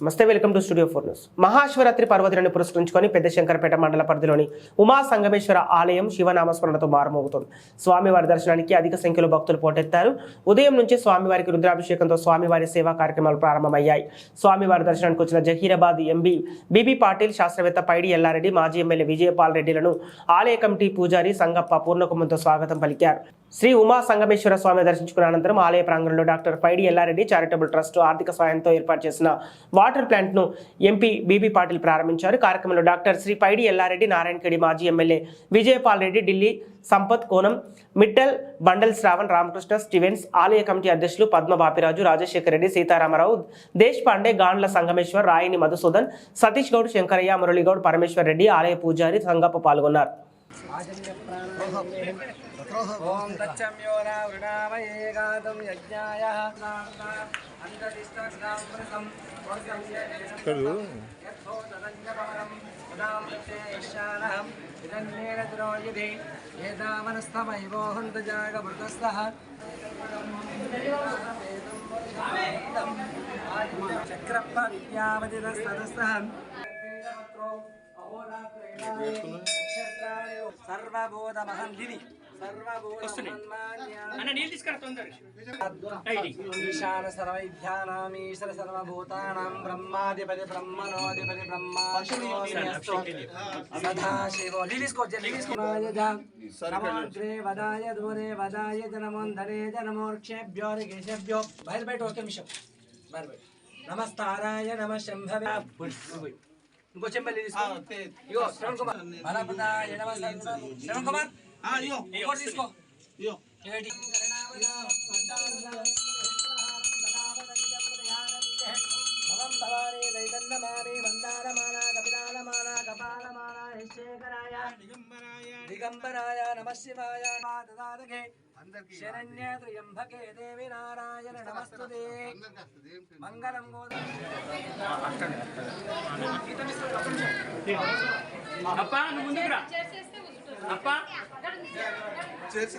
నమస్తే welcome to studio four news. Mahashivratri పర్వదినాన్ని పురస్కరించుకొని పెద్ద శంకరపేట మండల పరిధిలోని ఉమా సంగమేశ్వర ఆలయం శివనామస్మరణతో మారుమోగుతుంది. స్వామివారి దర్శనానికి అధిక సంఖ్యలో భక్తులు పోటెత్తారు. ఉదయం నుంచి స్వామివారికి రుద్రాభిషేకంతో స్వామివారి సేవా కార్యక్రమాలు ప్రారంభమయ్యాయి. స్వామివారి దర్శనానికి వచ్చిన జహీరాబాద్ ఎంబీ బీబీ పాటిల్ శాస్త్రవేత్త పైడి ఎల్లారెడ్డి మాజీ ఎమ్మెల్యే విజయపాల్ రెడ్డిలను ఆలయ కమిటీ పూజారి సంగప్ప పూర్ణకుమంతో స్వాగతం పలికారు. శ్రీ ఉమా సంగమేశ్వర స్వామి దర్శించుకున్న అనంతరం ఆలయ ప్రాంగణంలో doctor Paidi Ellareddy charitable trust ఆర్థిక సాయంతో ఏర్పాటు చేసిన వాటర్ ప్లాంట్ను ఎంపీ బీబీ పాటిల్ ప్రారంభించారు. కార్యక్రమంలో డాక్టర్ శ్రీ పైడి ఎల్లారెడ్డి నారాయణఖేడి మాజీ M L A Vijaypal Reddy Delhi Sampath Konam Mittal Bandal Shravan Ramakrishna Stevens ఆలయ కమిటీ అధ్యక్షులు పద్మ బాపిరాజు రాజశేఖర రెడ్డి సీతారామరావు దేశ్ పాండే గాండ్ల సంగమేశ్వర్ రాయిని మధుసూదన్ సతీష్ గౌడ్ శంకరయ్య మురళీగౌడ్ పరమేశ్వర్ రెడ్డి ఆలయ పూజారి సంగప్ప పాల్గొన్నారు. ఓం తచ్చమ్యో వృణామయేగాదం యజ్ఞాయ. అంతరిష్టం ఇదన్నేన ద్రోయది ఏతామనస్తమైవోహంత జాగమృతస్థః చక్రప్ప విద్యావతిరస్తదస్థః సర్వబోధమహం దివి అన్న నీళ్ళు తీసుకురా తొందరగా. ఈశాన సర్వైధ్యానామీశ్వర సర్వభూతానాం బ్రహ్మాధిపతి బ్రహ్మణోధిపతి లీలిస్కో నమోగ్రే వదాయ దూరే వదాయ జనమోంధనే జనమోర్క్షేభ్యో రిగేషభ్యో బయట ఒక్క నిమిషం. బయట నమస్తారాయ నమ శంభవే. ఇంకో చెంబలి తీసుకో. ఇగో శ్రవణ్ కుమార్. శ్రవణ్ కుమార్ ఇంకోటి తీసుకో. ఏంటి? దిగంబరాయ నమ శివాయ. శరణ్యేత్రయంభకే దేవి నారాయణ నమస్తుదే మంగళం అప్పా నువ్వు చేసి